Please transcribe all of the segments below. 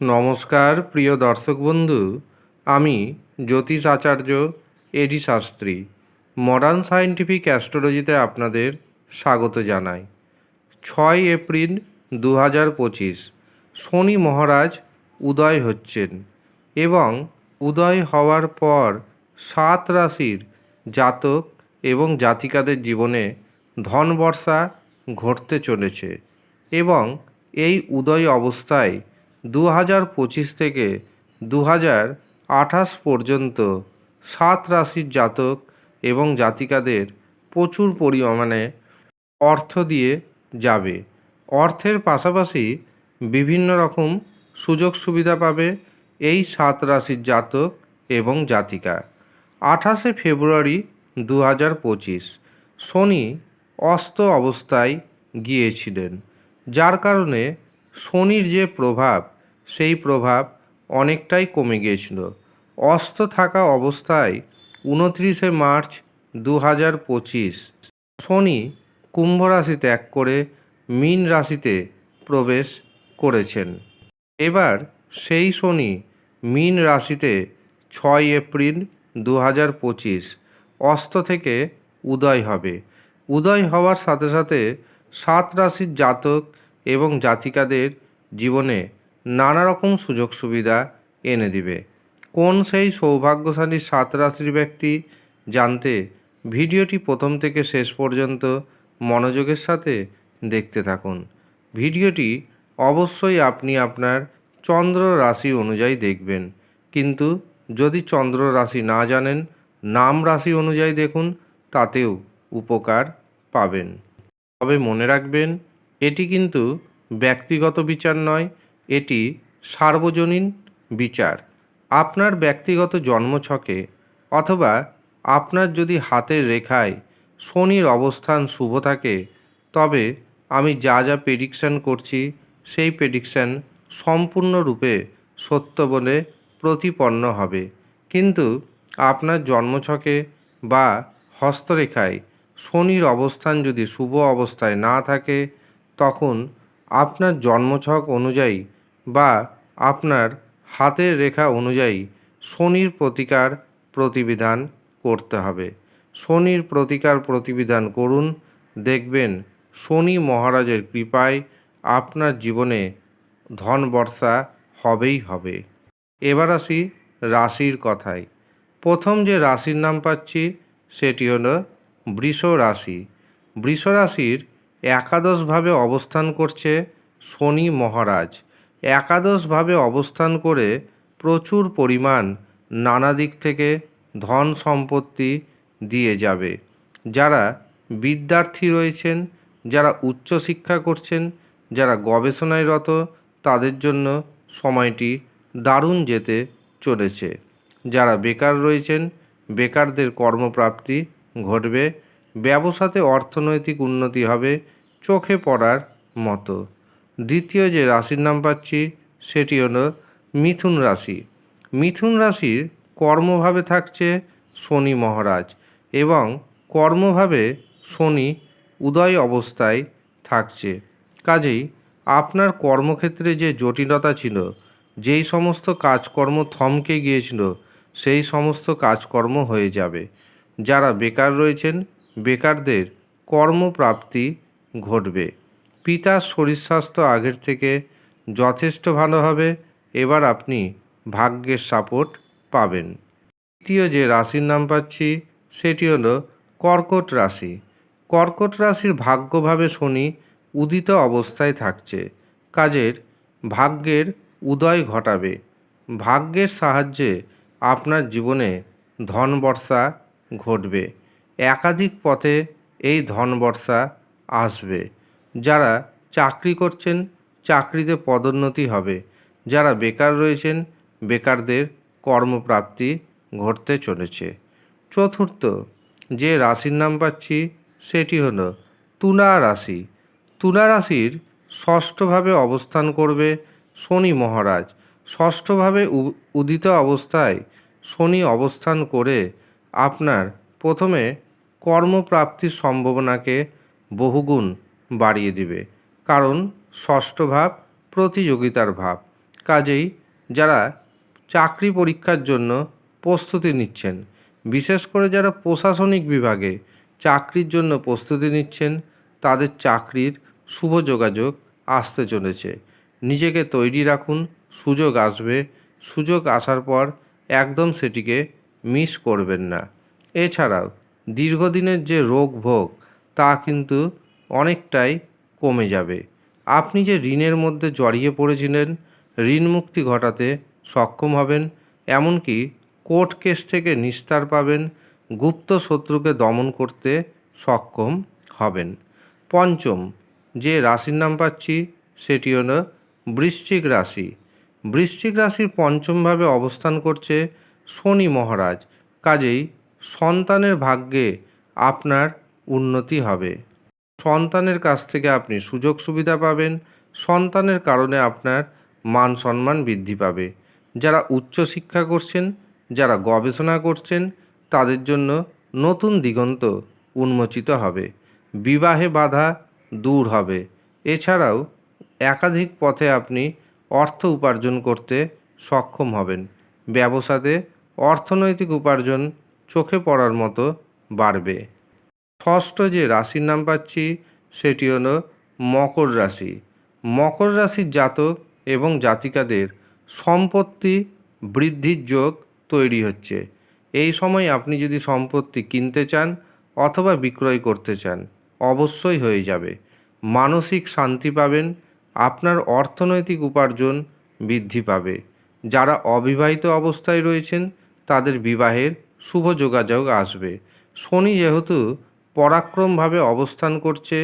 নমস্কার, প্রিয় দর্শক বন্ধু। আমি জ্যোতিষ আচার্য A D Shastri. Modern scientific অ্যাস্ট্রোলজিতে আপনাদের স্বাগত জানাই। ছয় এপ্রিল দু হাজার পঁচিশ, শনি মহারাজ উদয় হচ্ছেন এবং উদয় হওয়ার পর সাত রাশির জাতক এবং জাতিকাদের জীবনে ধনবর্ষা ঘটতে চলেছে এবং এই উদয় অবস্থায় দু হাজার পঁচিশ থেকে দু হাজার আঠাশ পর্যন্ত সাত রাশির জাতক এবং জাতিকাদের প্রচুর পরিমাণে অর্থ দিয়ে যাবে। অর্থের পাশাপাশি বিভিন্ন রকম সুযোগ সুবিধা পাবে এই সাত রাশির জাতক এবং জাতিকা। আঠাশে ফেব্রুয়ারি দু হাজার পঁচিশ, শনি অস্ত অবস্থায় গিয়েছিলেন, যার কারণে শনির যে প্রভাব সেই প্রভাব অনেকটাই কমে গিয়েছিল। অস্ত থাকা অবস্থায় উনত্রিশে মার্চ দু হাজার পঁচিশ, শনি কুম্ভ রাশি ত্যাগ করে মীন রাশিতে প্রবেশ করেছেন। এবার সেই শনি মীন রাশিতে ছয় এপ্রিল দু হাজার পঁচিশ, অস্ত থেকে উদয় হবে। উদয় হওয়ার সাথে সাথে সাত রাশির জাতক এবং জাতিকাদের জীবনে নানা রকম সুযোগ সুবিধা এনে দিবে। কোন সেই সৌভাগ্যশালী সাত রাশির ব্যক্তি জানতে ভিডিওটি প্রথম থেকে শেষ পর্যন্ত মনোযোগের সাথে দেখতে থাকুন। ভিডিওটি অবশ্যই আপনি আপনার চন্দ্র রাশি অনুযায়ী দেখবেন। কিন্তু যদি চন্দ্র রাশি না জানেন, নাম রাশি অনুযায়ী দেখুন, তাতেও উপকার পাবেন। তবে মনে রাখবেন, এটি কিন্তু ব্যক্তিগত বিচার নয় এটি সার্বজনীন বিচার। আপনার ব্যক্তিগত জন্মছকে অথবা আপনার যদি হাতের রেখায় শনির অবস্থান শুভ থাকে, তবে আমি যা যা প্রেডিকশান করছি সেই প্রেডিকশান সম্পূর্ণরূপে সত্য বলে প্রতিপন্ন হবে। কিন্তু আপনার জন্মছকে বা হস্তরেখায় শনির অবস্থান যদি শুভ অবস্থায় না থাকে, তখন আপনার জন্মছক অনুযায়ী বা আপনার হাতের রেখা অনুযায়ী শনির প্রতিকার প্রতিবিধান করতে হবে। শনির প্রতিকার প্রতিবিধান করুন। দেখবেন শনি মহারাজের কৃপায় আপনার জীবনে ধন বর্ষা হবেই হবে। এবার আসি রাশির কথায়। প্রথম যে রাশির নাম পাচ্ছি সেটি হল বৃষ রাশি। বৃষ রাশির একাদশভাবে অবস্থান করছে শনি মহারাজ। একাদশভাবে অবস্থান করে প্রচুর পরিমাণ নানা দিক থেকে ধন সম্পত্তি দিয়ে যাবে। যারা বিদ্যার্থী রয়েছেন, যারা উচ্চশিক্ষা করছেন, যারা গবেষণায় রত তাদের জন্য সময়টি দারুণ যেতে চলেছে। যারা বেকার রয়েছেন, বেকারদের কর্মপ্রাপ্তি ঘটবে, ব্যবসাতে অর্থনৈতিক উন্নতি হবে, চোখে পড়ার মতো। দ্বিতীয় যে রাশির নাম পাচ্ছি, সেটি হলো মিথুন রাশি। মিথুন রাশির কর্মভাবে থাকছে শনি মহারাজ এবং কর্মভাবে শনি উদয় অবস্থায় থাকছে। কাজেই আপনার কর্মক্ষেত্রে যে জটিলতা ছিল, যেই সমস্ত কাজকর্ম থমকে গিয়েছিল, সেই সমস্ত কাজকর্ম হয়ে যাবে। যারা বেকার রয়েছেন, বেকারদের কর্মপ্রাপ্তি ঘটবে। পিতার শরীর স্বাস্থ্য আগের থেকে যথেষ্ট ভালো হবে, এবার আপনি ভাগ্যের সাপোর্ট পাবেন। তৃতীয় যে রাশির নাম পাচ্ছি, সেটি হলো কর্কট রাশি। কর্কট রাশির ভাগ্যভাবে শনি উদিত অবস্থায় থাকছে। কাজের ভাগ্যের উদয় ঘটাবে। ভাগ্যের সাহায্যে আপনার জীবনে ধন বর্ষা ঘটবে। একাধিক পথে এই ধন বর্ষা আসবে। যারা চাকরি করছেন, চাকরিতে পদোন্নতি হবে। যারা বেকার রয়েছেন, বেকারদের কর্মপ্রাপ্তি ঘটতে চলেছে। চতুর্থ যে রাশির নাম পাচ্ছি, সেটি হলো তুলা রাশি। তুলা রাশির ষষ্ঠভাবে অবস্থান করবে শনি মহারাজ। ষষ্ঠভাবে উদিত অবস্থায় শনি অবস্থান করে আপনার প্রথমে কর্মপ্রাপ্তির সম্ভাবনাকে বহুগুণ বাড়িয়ে দিবে। কারণ ষষ্ঠ ভাব প্রতিযোগিতার ভাব। কাজেই যারা চাকরি পরীক্ষার জন্য প্রস্তুতি নিচ্ছেন, বিশেষ করে যারা প্রশাসনিক বিভাগে চাকরির জন্য প্রস্তুতি নিচ্ছেন, তাদের চাকরির শুভ যোগাযোগ আসতে চলেছে। নিজেকে তৈরি রাখুন, সুযোগ আসবে। সুযোগ আসার পর একদম সেটিকে মিস করবেন না। এছাড়াও দীর্ঘদিনের যে রোগ ভোগ, তা কিন্তু অনেকটাই কমে যাবে। আপনি যে ঋণের মধ্যে জড়িয়ে পড়েছিলেন, ঋণ মুক্তি ঘটাতে সক্ষম হবেন, এমনকি কোর্ট কেস থেকে নিস্তার পাবেন, গুপ্ত শত্রুকে দমন করতে সক্ষম হবেন। পঞ্চম, যে রাশির নাম পাচ্ছি, সেটি হলো বৃশ্চিক রাশি। বৃশ্চিক রাশির পঞ্চমভাবে অবস্থান করছে শনি মহারাজ, কাজেই সন্তানের ভাগ্যে আপনার উন্নতি হবে। সন্তানের কাছ থেকে আপনি সুযোগ সুবিধা পাবেন। সন্তানের কারণে আপনার মান সম্মান বৃদ্ধি পাবে। যারা উচ্চশিক্ষা করছেন, যারা গবেষণা করছেন, তাদের জন্য নতুন দিগন্ত উন্মোচিত হবে। বিবাহে বাধা দূর হবে। এছাড়াও একাধিক পথে আপনি অর্থ উপার্জন করতে সক্ষম হবেন। ব্যবসাতে অর্থনৈতিক উপার্জন চোখে পড়ার মতো বাড়বে। ষষ্ঠ যে রাশির নাম পাচ্ছি, সেটি হলো মকর রাশি। মকর রাশির জাতক এবং জাতিকাদের সম্পত্তি বৃদ্ধির যোগ তৈরি হচ্ছে। এই সময় আপনি যদি সম্পত্তি কিনতে চান অথবা বিক্রয় করতে চান, অবশ্যই হয়ে যাবে। মানসিক শান্তি পাবেন, আপনার অর্থনৈতিক উপার্জন বৃদ্ধি পাবে। যারা অবিবাহিত অবস্থায় রয়েছেন, তাদের বিবাহের শুভ যোগাযোগ আসবে। শনি যেহেতু পরাক্রমভাবে অবস্থান করছে,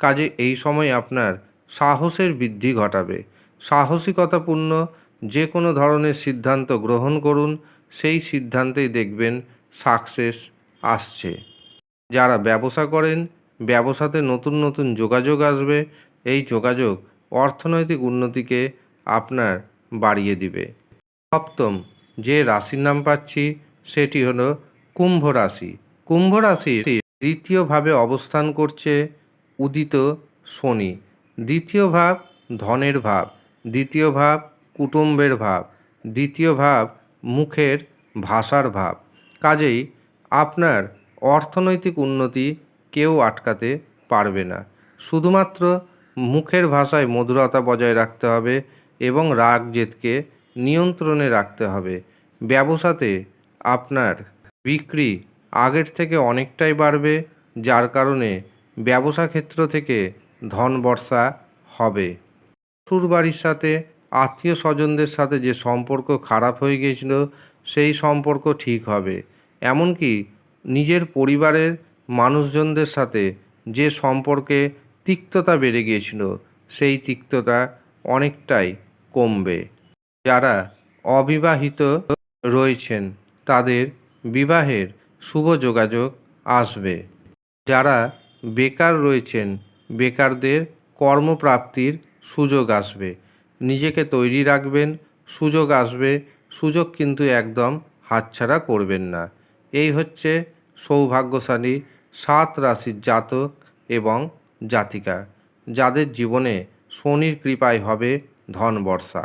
কাজে এই সময় আপনার সাহসের বৃদ্ধি ঘটাবে। সাহসিকতাপূর্ণ যে কোনো ধরনের সিদ্ধান্ত গ্রহণ করুন, সেই সিদ্ধান্তেই দেখবেন সাকসেস আসছে। যারা ব্যবসা করেন, ব্যবসাতে নতুন নতুন যোগাযোগ আসবে, এই যোগাযোগ অর্থনৈতিক উন্নতিকে আপনার বাড়িয়ে দিবে। সপ্তম যে রাশির নাম পাচ্ছি, সেটি হলো কুম্ভ রাশি। কুম্ভ রাশির দ্বিতীয়ভাবে অবস্থান করছে উদিত শনি। দ্বিতীয় ভাব ধনের ভাব, দ্বিতীয় ভাব কুটুম্বের ভাব, দ্বিতীয় ভাব মুখের ভাষার ভাব। কাজেই আপনার অর্থনৈতিক উন্নতি কেউ আটকাতে পারবে না। শুধুমাত্র মুখের ভাষায় মধুরতা বজায় রাখতে হবে এবং রাগ জেদকে নিয়ন্ত্রণে রাখতে হবে। ব্যবসাতে আপনার বিক্রি আগের থেকে অনেকটাই বাড়বে, যার কারণে ব্যবসা ক্ষেত্র থেকে ধন বর্ষা হবে। শ্বশুর বাড়ির সাথে, আত্মীয় স্বজনদের সাথে যে সম্পর্ক খারাপ হয়ে গিয়েছিল, সেই সম্পর্ক ঠিক হবে। এমনকি নিজের পরিবারের মানুষজনদের সাথে যে সম্পর্কে তিক্ততা বেড়ে গিয়েছিল, সেই তিক্ততা অনেকটাই কমবে। যারা অবিবাহিত রয়েছেন, তাদের বিবাহের শুভ যোগাযোগ আসবে। যারা বেকার রয়েছেন, বেকারদের কর্মপ্রাপ্তির সুযোগ আসবে। নিজেকে তৈরি রাখবেন, সুযোগ আসবে, সুযোগ কিন্তু একদম হাতছাড়া করবেন না। এই হচ্ছে সৌভাগ্যশালী সাত রাশির জাতক এবং জাতিকা, যাদের জীবনে শনির কৃপায় হবে ধন বর্ষা